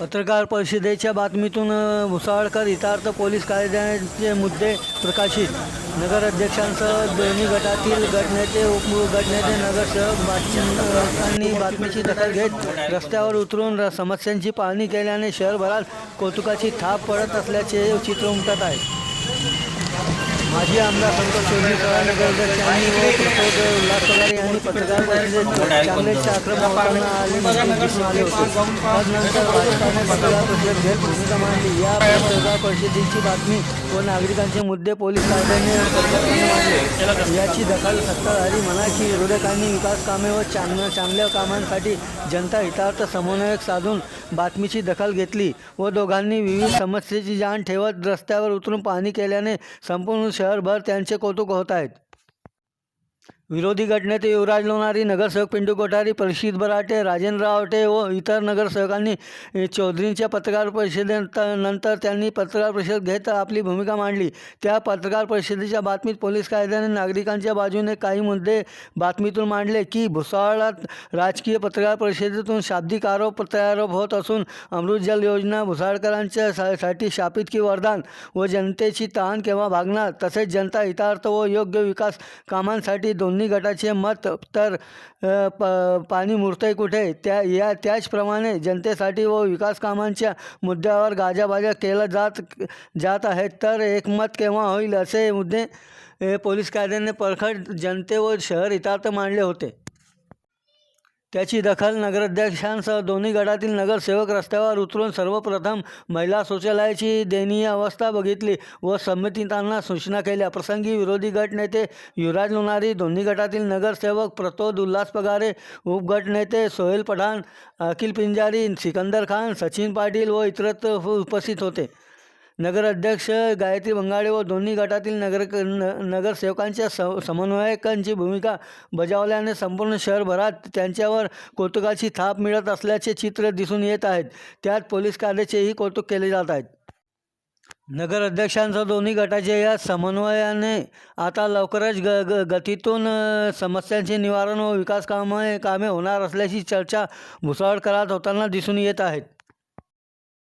पत्रकार परिषदेच्या बातमीतून भुसावळकर इतार्थ पोलीस कायद्याचे मुद्दे प्रकाशित. नगर अध्यक्षांसह दोन्ही गटातील गटनेते उपगटनेते नगरसेवक बातमीदारांनी बातमीची दखल घेत रस्त्यावर उतरून र- समस्यांची पाहणी केल्याने शहरभरात कौतुकाची थाप पडत असल्याचे चित्र उमटत आहे. माजी आमदार संतोष चौधरी नगर आणि व उल्हास पगारे आणि पत्रकार परिषदेत काँग्रेसच्या आक्रमक होताना आले दिसून आले होते. तदनंतर भाजपाने पत्रकार परिषद घेत भूमिका मांडली. या पत्रकार परिषदेची बातमी व नागरिकांचे मुद्दे पोलीस कायद्याने सरकारने मांडले याची दखल सत्ताधारी म्हणा की विरोधकांनी विकास कामे व चांग चांगल्या कामांसाठी जनता हितार्थ समन्वयक साधून बातमीची दखल घेतली व दोघांनी विविध समस्येची जाण ठेवत रस्त्यावर उतरून पाहणी केल्याने संपूर्ण शहरभर त्यांचे कौतुक होत आहेत. विरोधी गटनेते युवराज लोणारी नगरसेवक पिंटू कोठारी परिषद बराटे राजेंद्र आवटे व इतर नगरसेवकांनी चौधरींच्या पत्रकार परिषदेनंतर नंतर त्यांनी पत्रकार परिषद घेत आपली भूमिका मांडली. त्या पत्रकार परिषदेच्या बातमीत पोलीस कायद्याने नागरिकांच्या बाजूने काही मुद्दे बातमीतून मांडले की भुसावळात राजकीय पत्रकार परिषदेतून शाब्दिक आरोप प्रत्यारोप होत असून अमृत जल योजना भुसाळकरांच्या सा- साठी शापित की वरदान व जनतेची तहान केव्हा भागणार? तसेच जनता हितार्थ व योग्य विकास कामांसाठी दोन दोन्ही गटाचे मत तर प पाणी मुरतंय कुठे? त्या या त्याचप्रमाणे जनतेसाठी व विकास कामांच्या मुद्द्यावर गाजाबाजा केला जात जात आहेत. तर एकमत केव्हा होईल असे मुद्दे पोलीस कायद्याने परखड जनते व शहर हितार्थ मांडले होते. त्याची दखल नगराध्यक्षांसह दोन्ही गटातील नगरसेवक रस्त्यावर उतरून सर्वप्रथम महिला शौचालयाची दयनीय अवस्था बघितली व संमतितांना सूचना केल्या प्रसंगी विरोधी गट नेते युवराज लोणारी दोन्ही गटातील नगरसेवक प्रतोद उल्हास पगारे उपगट नेते सोहेल पठाण अखिल पिंजारी सिकंदर खान सचिन पाटील व इतरत्र उपस्थित होते. नगराध्यक्ष गायत्री बंगाडे व दोन्ही गटातील नगर न नगरसेवकांच्या स समन्वयकांची भूमिका बजावल्याने संपूर्ण शहरभरात त्यांच्यावर कौतुकाची थाप मिळत असल्याचे चित्र दिसून येत आहेत. त्यात पोलीस कायद्याचेही कौतुक केले जात आहेत. नगर दोन्ही गटाच्या या समन्वयाने आता लवकरच ग ग गतीतून समस्यांचे निवारण व विकास कामे कामे होणार असल्याची चर्चा भुसावळकरात होताना दिसून येत आहेत.